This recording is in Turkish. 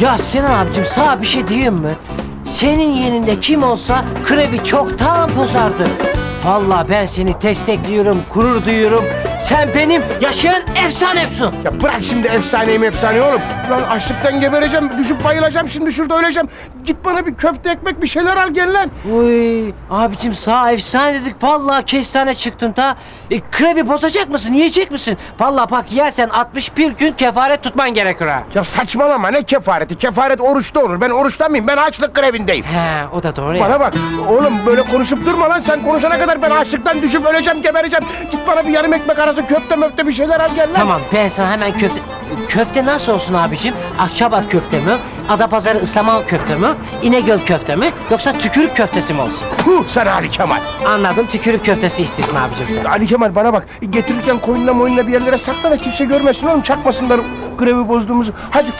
Ya Sinan abicim sana bir şey diyeyim mi? Senin yerinde kim olsa krebi çoktan bozardı. Vallahi ben seni destekliyorum, gurur duyuyorum. Sen benim yaşayan efsanemsin. Ya bırak şimdi efsaneyi efsane oğlum. Lan açlıktan gebereceğim, düşüp bayılacağım şimdi şurada öleceğim. Git bana bir köfte ekmek bir şeyler al gel lan. Uy abicim sağ efsane dedik vallahi kestane çıktın da. E, krebi bozacak mısın yiyecek misin? Vallahi bak yersen 61 gün kefaret tutman gerekir ha. Ya saçmalama ne kefareti? Kefaret oruçta olur. Ben oruçta mıyım? Ben açlık grevindeyim. He o da doğru ya. Bana bak oğlum böyle konuşup durma lan sen konuşana kadar ben açlıktan düşüp öleceğim gebereceğim. Git bana bir yarım ekmek arası köfte möfte bir şeyler al gel lan. Tamam ben sana hemen köfte... Köfte nasıl olsun abicim? Akçabat köfte mi? Adapazarı ıslama köfte mi? İnegöl köfte mi? Yoksa tükürük köftesi mi olsun? Puh sana Ali Kemal. Anladım tükürük köftesi istiyorsun abicim sen. Ali Kemal bana bak getirirken koyunla moyunla bir yerlere sakla da kimse görmesin oğlum çakmasınlar grevi bozduğumuzu. Hadi